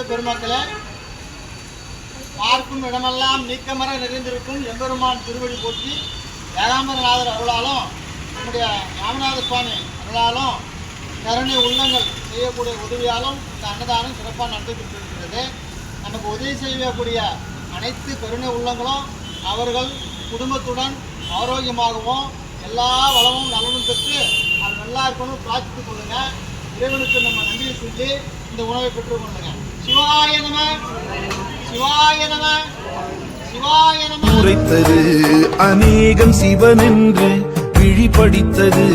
அன்பு பெருமக்களே பார்க்கும் இடமெல்லாம் நீக்கமர நிறைந்திருக்கும் எம்பெருமான் திருவடி போற்றி ஏகாம்பரநாதர் அருளாலும் நம்முடைய ராமநாத சுவாமி அருளாலும் கருணை உள்ளங்கள் செய்யக்கூடிய உதவியாலும் இந்த அன்னதானம் சிறப்பாக நடந்துகிட்டு நமக்கு உதவி செய்யக்கூடிய அனைத்து கருணை உள்ளங்களும் அவர்கள் குடும்பத்துடன் ஆரோக்கியமாகவும் எல்லா வளமும் நலனும் பெற்று அது நல்லா இருக்கணும் பிரார்த்தித்துக் கொள்ளுங்க. இறைவனுக்கு நம்ம நன்றியை சொல்லி இந்த உணவை பெற்றுக்கொள்ளுங்க சிவாய நம சிவாய நம சிவாய நம. உரைத்தது அநேகம் சிவன் சிவனென்று விழிப்படித்தது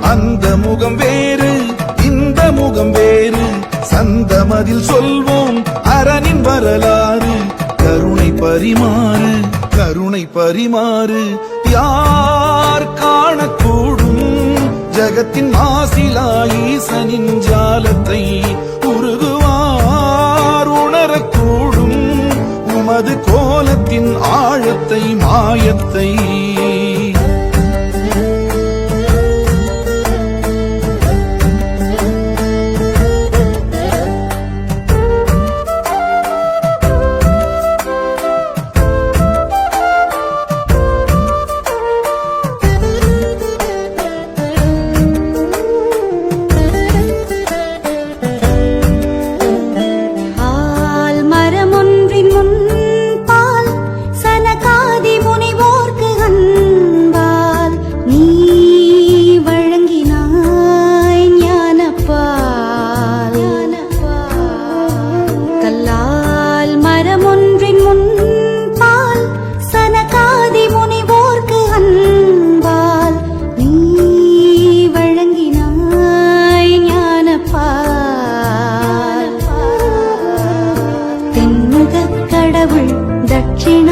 அந்த முகம் வேறு இந்த முகம் வேறு. சந்தமதில் சொல்வோம் அரணின் வரலாறு. கருணை பரிமாறு கருணை பரிமாறு. யார் காணக்கூடும்? ஜகத்தின் மாசிலா ஈசனின் ஜாலத்தை அது கோலத்தின் ஆழத்தை மாயத்தை.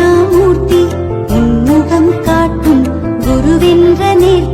கருணாமூர்த்தி உன்முகம் காட்டும் குருவென்ற நேர்த்தி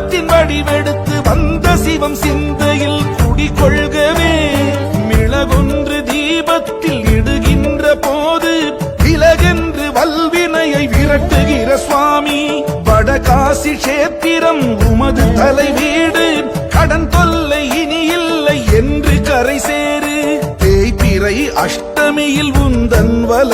பைரவத்தின் வடிவெடுத்து வந்த சிவம் சிந்தையில் குடிகொள்கவே. மிளகொன்று தீபத்தில் இடுகின்ற போது விலகென்று வல்வினையை விரட்டுகிற சுவாமி. வடகாசி கஷேத்திரம் உமது தலைவீடு. கடன் தொல்லை இனி இல்லை என்று கரை சேரு தேய்பிறை அஷ்டமியில் உந்தன் வல